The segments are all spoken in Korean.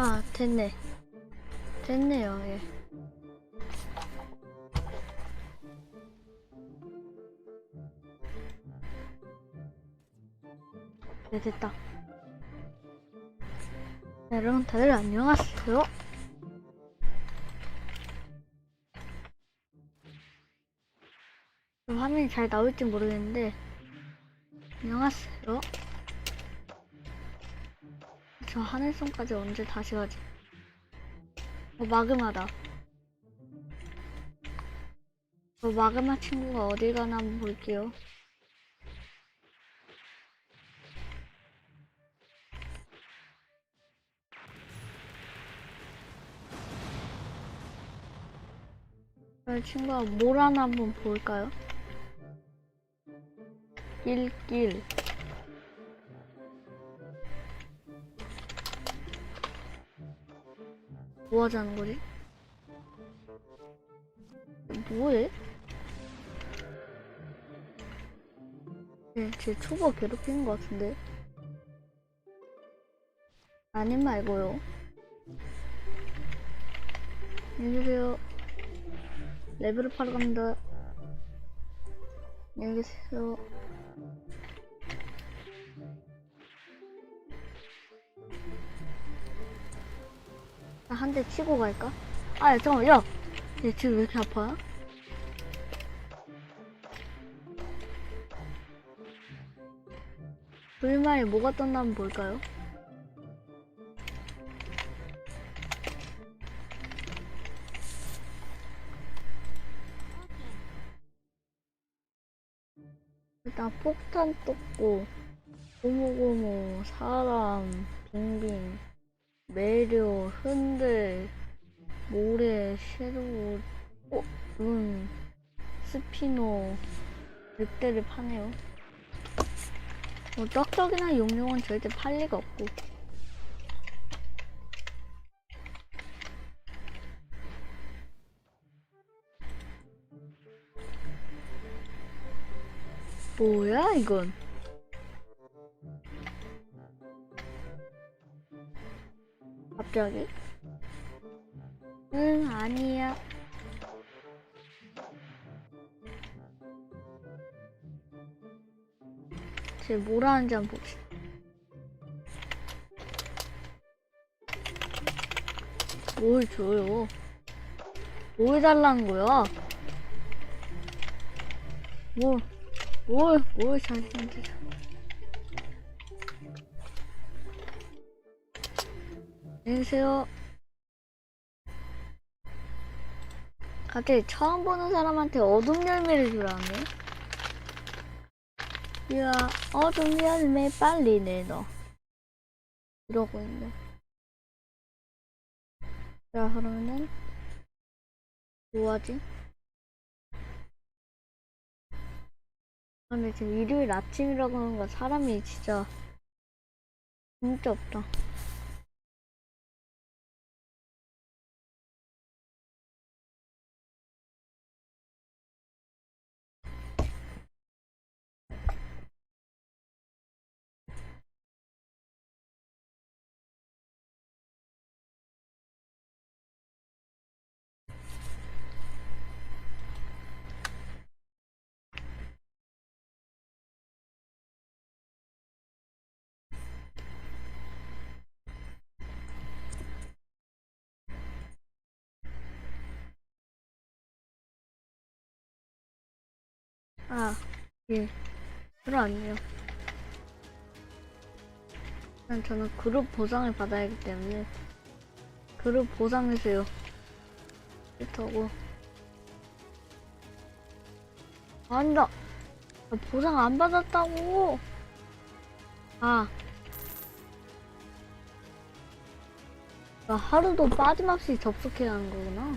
아, 됐네. 됐네요, 예. 네, 됐다. 네, 여러분, 다들 안녕하세요. 화면이 잘 나올지 모르겠는데, 안녕하세요. 저 하늘섬까지 언제 다시 가지? 어, 마그마다. 저 마그마 친구가 어디 가나 한번 볼게요. 저 친구가 뭘 하나 한번 볼까요? 길길. 뭐 하자는 거지? 뭐해? 네, 제 초보 괴롭히는 것 같은데. 아님 말고요. 안녕히 계세요. 레벨을 팔러 갑니다. 안녕히 계세요. 한 대 치고 갈까? 아, 야, 잠깐만, 야! 얘 지금 왜 이렇게 아파요? 불만이 뭐가 떴나 한번 볼까요? 일단 폭탄 떴고 고모고모 사람 빙빙 매료 흔들 모래 섀도우 어? 룬 스피노 늑대를 파네요 뭐 떡떡이나 용용은 절대 팔 리가 없고 뭐야 이건 갑자기? 응 아니야 쟤뭘 하는지 한번 봅시다. 뭘 줘요? 뭘 달라는 거야? 뭘 뭘, 뭘 자신한테 안녕하세요. 갑자기 처음 보는 사람한테 어둠 열매를 주라네? 야, 어둠 열매 빨리 내놔. 이러고 있네. 자, 그러면은, 뭐하지? 아, 근데 지금 일요일 아침이라고 하는 거 사람이 진짜 진짜 없다. 아, 예. 들어왔네요. 일단 저는 그룹 보상을 받아야 하기 때문에 그룹 보상해주세요. 싫다고. 안다. 나 보상 안 받았다고. 아. 나 하루도 빠짐없이 접속해야 하는 거구나.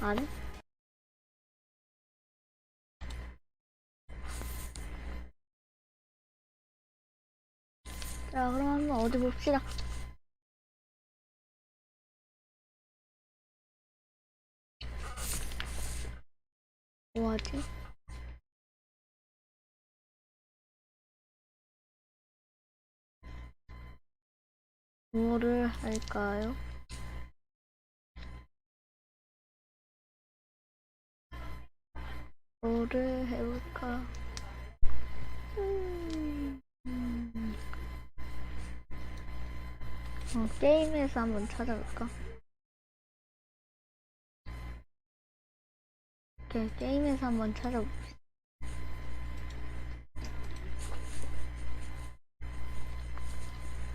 아니? 어디 봅시다. 뭐하지? 뭐를 할까요? 뭐를 해볼까? 음, 음. 어, 게임에서 한번 찾아볼까? 오케이, 게임에서 한번 찾아봅시다.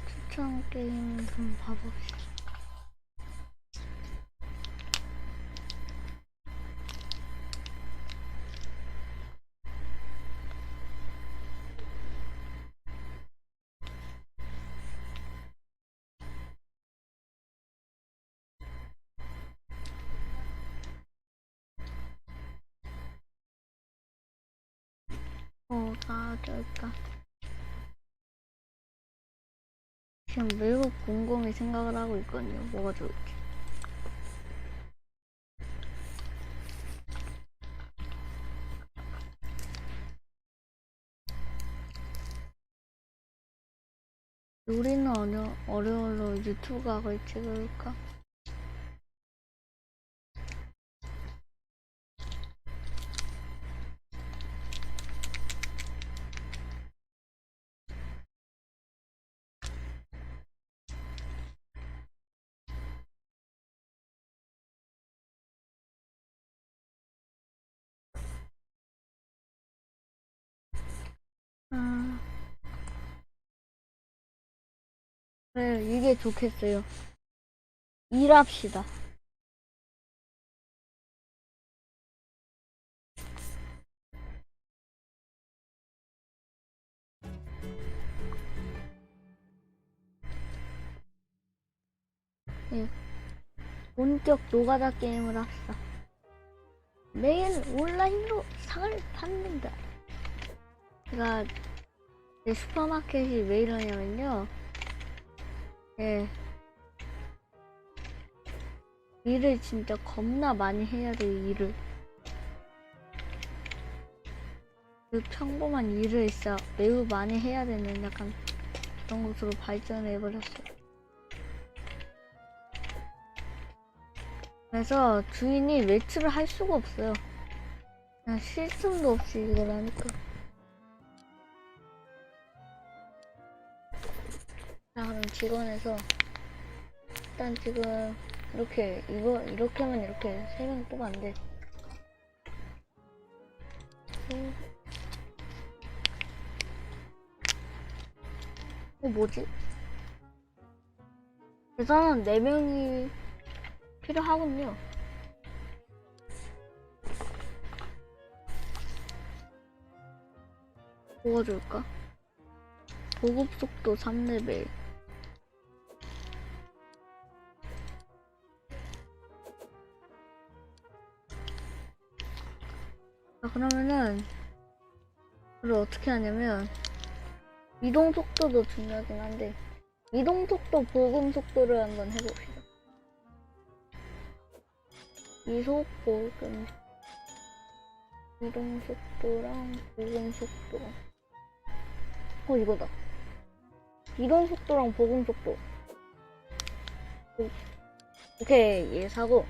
추천 게임 좀 봐봅시다. 어, 나아질까? 지금 매우 곰곰이 생각을 하고 있거든요. 뭐가 좋을지. 우리는 어려, 어려울로 유튜브 각을 찍을까? 아. 그래, 이게 좋겠어요. 일합시다. 예. 본격 노가다 게임을 합시다. 매일 온라인으로 상을 받는다. 제가 내 슈퍼마켓이 왜 이러냐면요. 예. 일을 진짜 겁나 많이 해야 돼요, 일을. 그 평범한 일을 진짜 매우 많이 해야 되는 약간 그런 곳으로 발전해 버렸어요. 그래서 주인이 외출을 할 수가 없어요. 그냥 실습도 없이 이걸 하니까. 자, 그럼 직원에서 일단 지금 이렇게 이거 이렇게 하면 이렇게 세 명 뽑았는데 음. 어 뭐지? 계산은 네 명이 필요하군요. 뭐가 좋을까? 보급 속도 3레벨. 자, 그러면은, 그걸 어떻게 하냐면, 이동 속도도 중요하긴 한데, 이동 속도, 보급 속도를 한번 해봅시다. 이속, 보급, 이동 속도랑 보급 속도. 어, 이거다. 이동 속도랑 보급 속도. 오- 오케이, 얘 사고.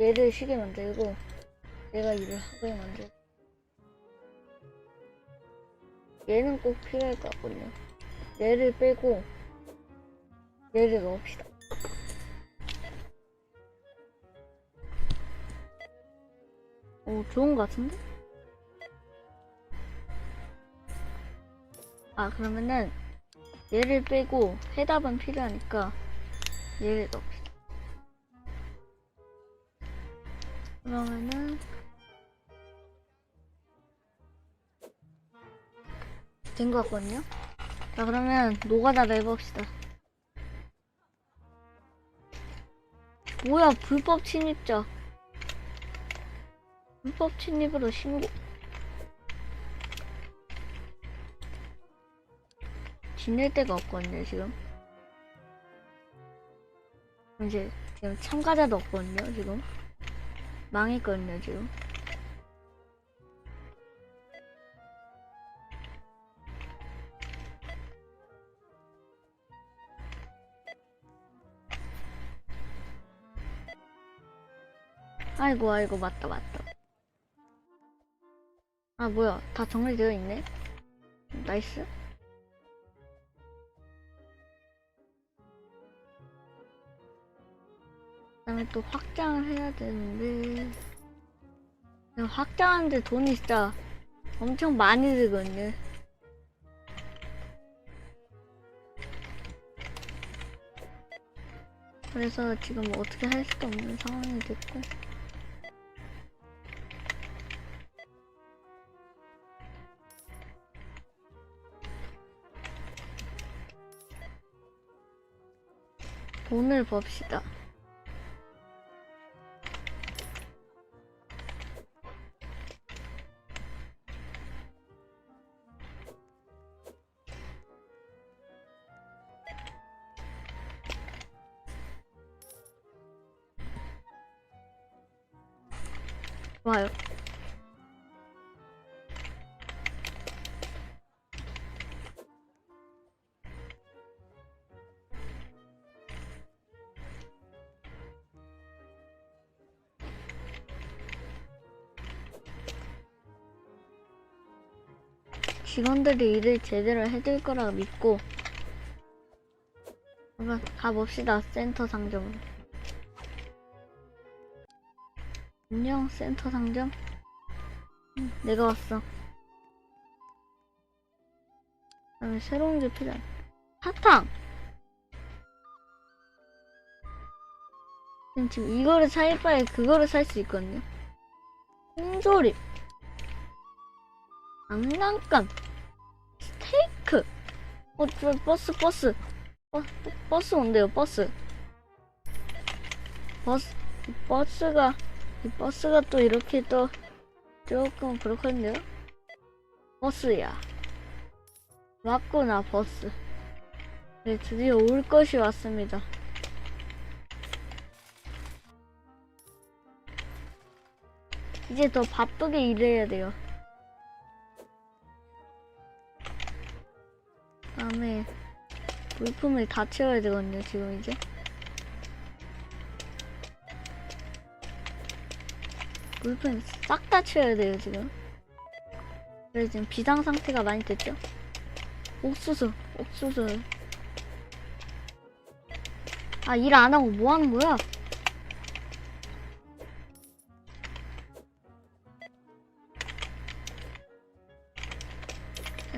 얘를 쉬게 만들고, 얘가 일을 하게 만들고. 얘는 꼭 필요할 것 같거든요. 얘를 빼고, 얘를 넣읍시다. 오, 좋은 것 같은데? 아, 그러면은, 얘를 빼고, 해답은 필요하니까, 얘를 넣읍 된 것 같거든요? 자, 그러면, 노가다를 해봅시다. 뭐야, 불법 침입자. 불법 침입으로 신고. 지낼 데가 없거든요, 지금. 이제, 지금 참가자도 없거든요, 지금. 망했거든요, 지금. 아이고 아이고 맞다 맞다. 아 뭐야. 다 정리되어 있네? 나이스. 그 다음에 또 확장을 해야 되는데. 확장하는데 돈이 진짜 엄청 많이 들거든요. 그래서 지금 뭐 어떻게 할 수도 없는 상황이 됐고 돈을 법시다. 직원들이 일을 제대로 해줄 거라 믿고 한번 가봅시다 센터 상점으로 안녕 센터 상점. 응, 내가 왔어. 그다음에 새로운 게 필요한 사탕! 지금, 이거를 살 바에 그거를 살 수 있거든요. 홍조림 장난감 스테이크. 어, 저 버스 버스. 버, 버스 온대요 버스. 버스 이 버스가 이 버스가 또 이렇게 또 조금 그렇거든요? 버스야. 왔구나 버스. 네 드디어 올 것이 왔습니다. 이제 더 바쁘게 일해야 돼요 다음에 물품을 다 채워야 되거든요 지금 이제. 물품 싹 다 채워야 돼요 지금. 그래서 지금 비상 상태가 많이 됐죠? 옥수수 옥수수. 아 일 안 하고 뭐 하는 거야?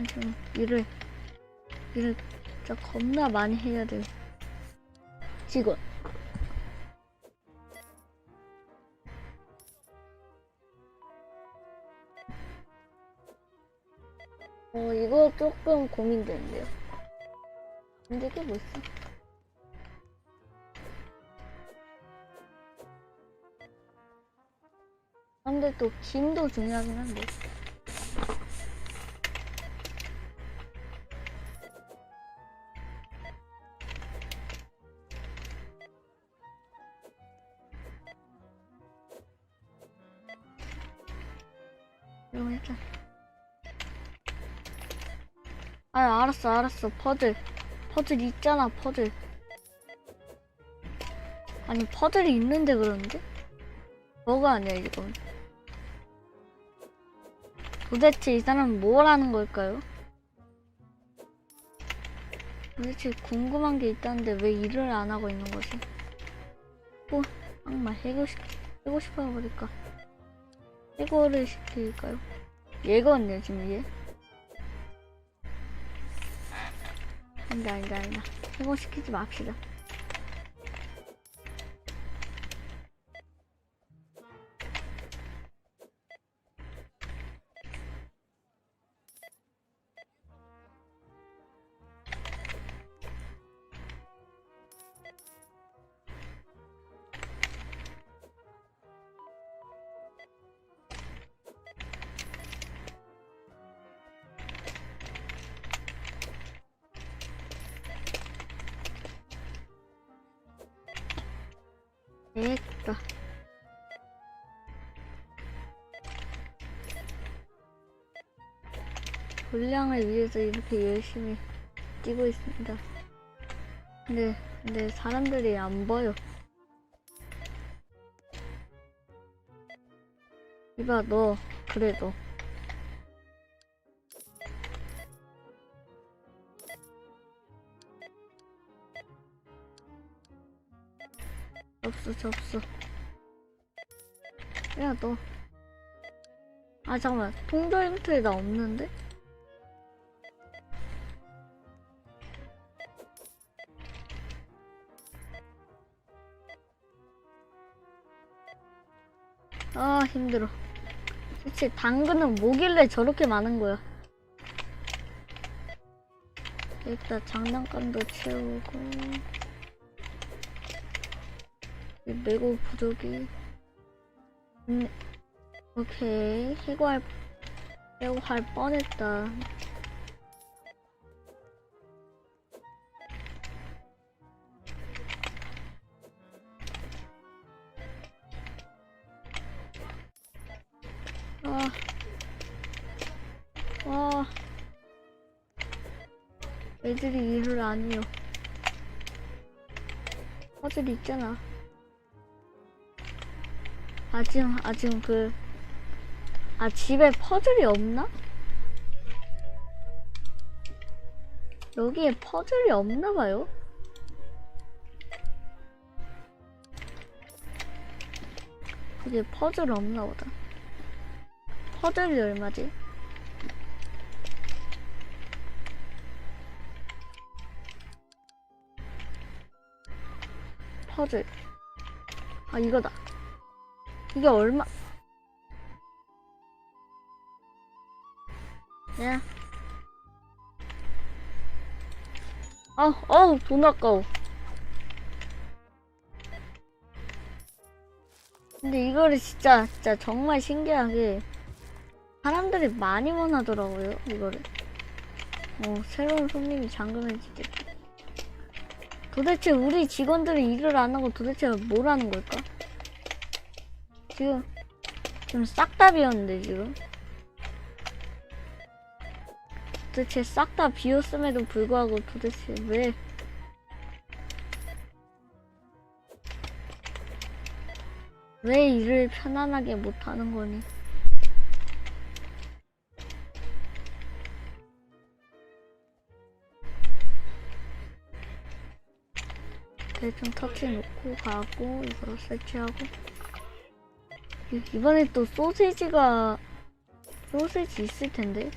좀 일을 일을 진짜 겁나 많이 해야 돼요. 직원. 어, 이거 조금 고민되는데요. 근데 이게 뭐 있어? 근데 또 김도 중요하긴 한데. 이거 일단 아 알았어 알았어 퍼즐 퍼즐 있잖아 퍼즐 아니 퍼즐이 있는데 그러는데 뭐가 아니야 이건 도대체 이 사람은 뭘 하는 걸까요? 도대체 궁금한 게 있다는데 왜 일을 안 하고 있는 거지? 또 악마 해고 싶 해고 싶어 버릴까? 해고를 시킬까요? 얘가 언니야 지금 얘? 아니다 아니다 아니다 해고 시키지 맙시다 됐다. 분량을 위해서 이렇게 열심히 뛰고 있습니다. 근데 근데 사람들이 안 보여 이봐 너. 그래도 접수 접수 야 너. 아 잠깐만. 통조 힌트에 나 없는데? 아 힘들어. 대체 당근은 뭐길래 저렇게 많은 거야? 일단 장난감도 채우고 이 메고 부족이 음, 오케이 해고할 해고할 뻔했다 아, 와, 애들이 일을 안 해요. 퍼즐 있잖아. 아직, 아직 그, 아, 집에 퍼즐이 없나? 여기에 퍼즐이 없나 봐요? 여기에 퍼즐 없나 보다. 퍼즐이 얼마지? 퍼즐. 아, 이거다. 이게 얼마? 야. 아, 어우, 돈 아까워. 근데 이거를 진짜, 진짜 정말 신기하게 사람들이 많이 원하더라고요, 이거를. 어, 새로운 손님이 잠금해 주겠다. 도대체 우리 직원들이 일을 안 하고 도대체 뭘 하는 걸까? 지금, 지금 싹 다 비었는데, 지금. 도대체 싹 다 비었음에도 불구하고 도대체 왜. 왜 일을 편안하게 못 하는 거니? 대충 터치 놓고 가고 이거 설치하고 이- 이번에 또 소세지가 소세지 있을 텐데